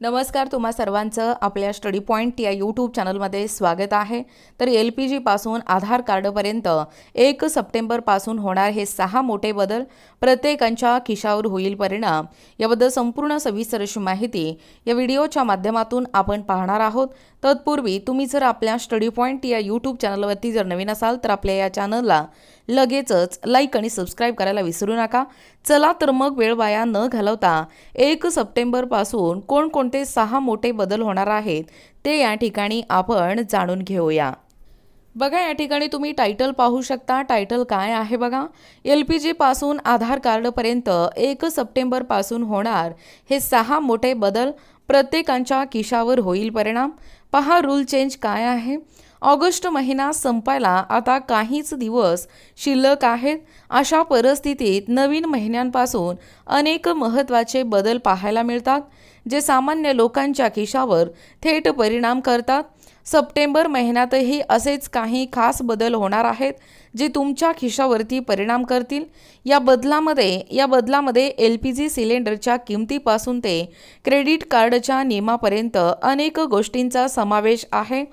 नमस्कार तुम्हा सर्वांचं आपल्या स्टडी पॉईंट या यूट्यूब चॅनलमध्ये स्वागत आहे. तर एल पी जीपासून आधार कार्डपर्यंत एक सप्टेंबरपासून होणार हे सहा मोठे बदल प्रत्येकांच्या खिशावर होईल परिणाम. याबद्दल संपूर्ण सविस्तर अशी माहिती या व्हिडिओच्या माध्यमातून आपण पाहणार आहोत. तत्पूर्वी तुम्ही जर आपल्या स्टडी पॉईंट या यूट्यूब चॅनलवरती जर नवीन असाल तर आपल्या या चॅनलला लगेचच लाईक आणि सबस्क्राईब करायला विसरू नका. चला तर मग वेळ वाया न घालवता एक सप्टेंबरपासून कोणकोणते सहा मोठे बदल होणार आहेत ते या ठिकाणी आपण जाणून घेऊया. बघा या ठिकाणी तुम्ही टायटल पाहू शकता. टायटल काय आहे बघा? एल पी जीपासून आधार कार्डपर्यंत एक सप्टेंबरपासून होणार हे सहा मोठे बदल प्रत्येकांच्या खिशावर होईल परिणाम. पहा रूल चेंज काय आहे? ऑगस्ट महिना संपायला आता काहीच दिवस शिल्लक आहेत. अशा परिस्थितीत नवीन महिन्यांपासून अनेक महत्त्वाचे बदल पाहायला मिळतात जे सामान्य लोकांच्या खिशावर थेट परिणाम करतात. सप्टेंबर महिन्यातही असेच काही खास बदल होणार आहेत जे तुमच्या खिशावरती परिणाम करतील. या बदलामध्ये या बदलामध्ये एल पी जी सिलेंडरच्या किमतीपासून ते क्रेडिट कार्डच्या नियमापर्यंत अनेक गोष्टींचा समावेश आहे.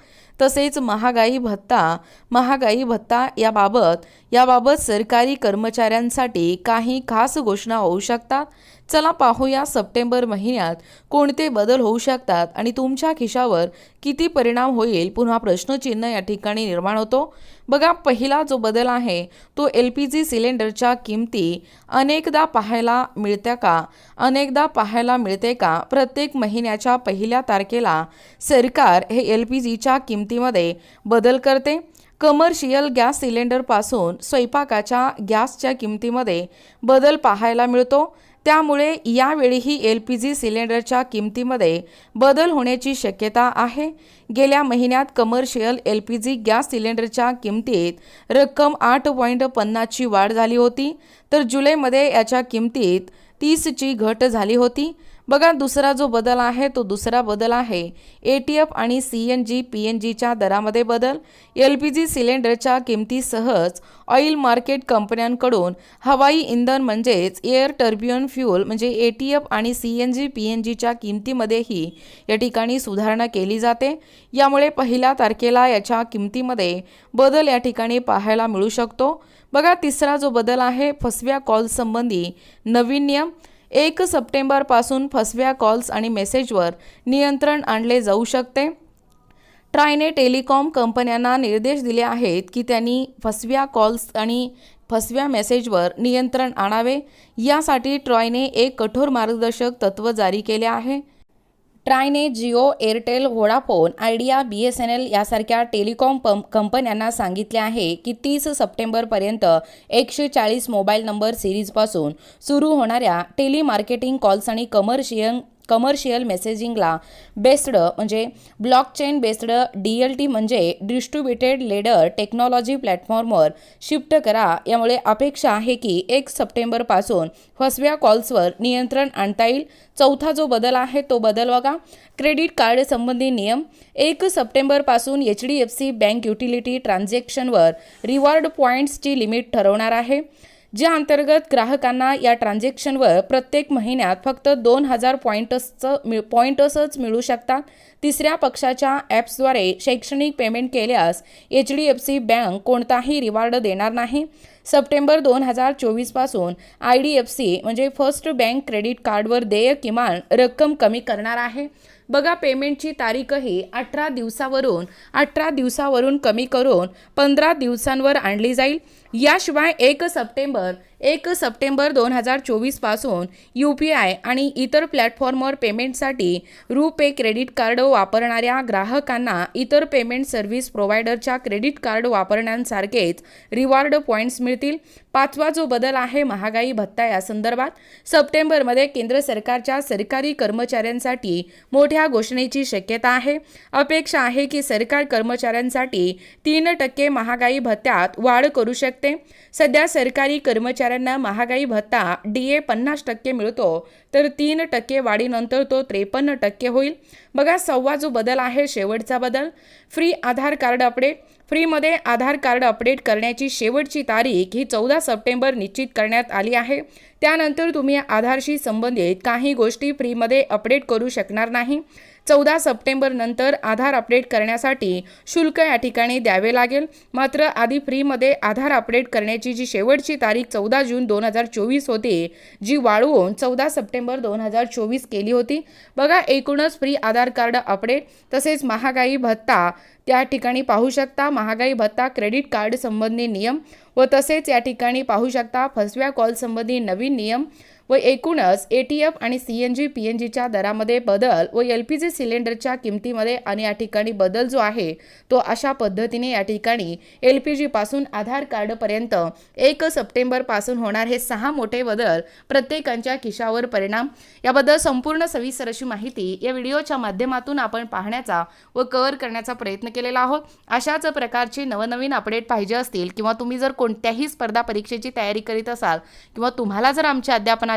तसेच महागाई भत्ता महागाई भत्ता याबाबत याबाबत सरकारी कर्मचाऱ्यांसाठी काही खास घोषणा होऊ शकतात. चला पाहूया सप्टेंबर महिन्यात कोणते बदल होऊ शकतात आणि तुमच्या खिशावर किती परिणाम होईल? पुन्हा प्रश्नचिन्ह या ठिकाणी निर्माण होतो. बघा पहिला जो बदल आहे तो एल पी जी सिलेंडरच्या किमती अनेकदा पाहायला मिळत्या का? अनेकदा पाहायला मिळते का? प्रत्येक महिन्याच्या पहिल्या तारखेला सरकार हे एल पी जीच्या किमतीमध्ये बदल करते? कमर्शियल गॅस सिलेंडरपासून स्वयंपाकाच्या गॅसच्या किमतीमध्ये बदल पाहायला मिळतो. त्यामुळे यावेळीही एल पी जी सिलेंडरच्या किमतीमध्ये बदल होण्याची शक्यता आहे. गेल्या महिन्यात commercial L P G gas सिलेंडरच्या किमतीत रक्कम आठ पॉईंट पन्नासची वाढ झाली होती. तर जुलैमध्ये याच्या किमतीत तीसची घट झाली होती. बघा दुसरा जो बदल आहे तो दुसरा बदल आहे. ए टी एफ आणि C N G P N जीच्या दरामध्ये बदल. एल पी जी सिलेंडरच्या किमतीसहच ऑइल मार्केट कंपन्यांकडून हवाई इंधन म्हणजेच एअर टर्बियन फ्यूल म्हणजे ए टी एफ आणि C N G P N जीच्या किमतीमध्येही या ठिकाणी सुधारणा केली जाते. यामुळे पहिल्या तारखेला याच्या किमतीमध्ये बदल या ठिकाणी पाहायला मिळू शकतो. बघा तिसरा जो बदल आहे फसव्या कॉल संबंधी नवीन नियम. एक सप्टेंबरपासून फसव्या कॉल्स आणि मेसेजवर नियंत्रण आणले जाऊ शकते. ट्रायने टेलिकॉम कंपन्यांना निर्देश दिले आहेत की त्यांनी फसव्या कॉल्स आणि फसव्या मेसेजवर नियंत्रण आणावे. यासाठी ट्रॉयने एक कठोर मार्गदर्शक तत्त्व जारी केले आहे. ट्रायने Jio Airtel Vodafone Idea B S N L यासारख्या टेलिकॉम पंप कंपन्यांना सांगितले आहे की तीस सप्टेंबरपर्यंत एकशे चाळीस मोबाईल नंबर सिरीजपासून सुरू होणाऱ्या टेलिमार्केटिंग कॉल्स आणि कमर्शियल कमर्शियल मेसेजिंगला बेस्ड म्हणजे blockchain based D L T म्हणजे डिस्ट्रीब्युटेड लेडर टेक्नॉलॉजी प्लॅटफॉर्मवर शिफ्ट करा. यामुळे अपेक्षा आहे की एक सप्टेंबरपासून फसव्या कॉल्सवर नियंत्रण आणता येईल. चौथा जो बदल आहे तो बदल बघा. क्रेडिट कार्ड संबंधी नियम. एक सप्टेंबरपासून H D F C bank utility ट्रान्झॅक्शनवर reward पॉईंट्सची लिमिट ठरवणार आहे. ज्या अंतर्गत ग्राहकांना या ट्रान्झॅक्शनवर प्रत्येक महिन्यात फक्त दोन हजार पॉईंटसचं मिळ पॉईंटसच मिळू शकतात. तिसऱ्या पक्षाच्या ॲप्सद्वारे शैक्षणिक पेमेंट केल्यास H D F C bank कोणताही रिवॉर्ड देणार नाही. सप्टेंबर दोन हजार चोवीसपासून आय डी एफ सी म्हणजे फर्स्ट बँक क्रेडिट कार्डवर देय किमान रक्कम कमी करणार आहे. बघा पेमेंटची तारीखही अठरा दिवसावरून अठरा दिवसावरून कमी करून पंधरा दिवसांवर आणली जाईल. याशिवाय एक सप्टेंबर एक सप्टेंबर दोन हजार चोवीसपासून यू पी आय आणि इतर प्लॅटफॉर्मवर पेमेंटसाठी रुपे क्रेडिट कार्ड वापरणाऱ्या ग्राहकांना इतर पेमेंट सर्व्हिस प्रोव्हायडरच्या क्रेडिट कार्ड वापरण्यासारखेच रिवॉर्ड पॉईंट्स मिळतील. पाचवा जो बदल आहे महागाई भत्ता या संदर्भात सप्टेंबरमध्ये केंद्र सरकारच्या सरकारी कर्मचाऱ्यांसाठी मोठ्या घोषणेची शक्यता आहे. अपेक्षा आहे की सरकार कर्मचाऱ्यांसाठी तीन टक्के महागाई भत्त्यात वाढ करू शकते. सध्या सरकारी कर्मचारी कर्मचाऱ्यांना महागाई भत्ता डी ए पन्नास टक्के मिळतो तर तीन टक्के वाढीनंतर तो त्रेपन्न टक्के होईल. बघा सव्वा जो बदल आहे शेवटचा बदल. फ्री आधार कार्ड अपडेट फ्रीमध्ये आधार कार्ड अपडेट करण्याची शेवटची तारीख ही चौदा सप्टेंबर निश्चित करण्यात आली आहे. त्यानंतर तुम्ही आधारशी संबंधित काही गोष्टी फ्रीमध्ये अपडेट करू शकणार नाही. चौदा सप्टेंबर नंतर आधार अपडेट करण्यासाठी शुल्क या ठिकाणी द्यावे लागेल. मात्र आधी फ्रीमध्ये आधार अपडेट करण्याची जी शेवटची तारीख चौदा जून दोन हजार चोवीस होती जी वाढवून चौदा सप्टेंबर दोन हजार चोवीस केली होती. बघा एकूणच फ्री आधार कार्ड अपडेट तसेच महागाई भत्ता त्या ठिकाणी पाहू शकता. महागाई भत्ता क्रेडिट कार्ड संबंधी नियम व तसेच या ठिकाणी पाहू शकता. फसव्या कॉल संबंधी नवीन नियम व एकूणच ए टी एफ आणि C N G P N जीच्या दरामध्ये बदल व एल पी जी सिलेंडरच्या किमतीमध्ये आणि या ठिकाणी बदल जो आहे तो अशा पद्धतीने या ठिकाणी एल पी जीपासून आधार कार्डपर्यंत एक सप्टेंबरपासून होणार हे सहा मोठे बदल प्रत्येकांच्या खिशावर परिणाम. याबद्दल संपूर्ण सविस्तर अशी माहिती या व्हिडिओच्या माध्यमातून आपण पाहण्याचा व कव्हर करण्याचा प्रयत्न केलेला आहोत. अशाच प्रकारचे नवनवीन अपडेट पाहिजे असतील किंवा तुम्ही जर कोणत्याही स्पर्धा परीक्षेची तयारी करीत असाल किंवा तुम्हाला जर आमच्या अध्यापना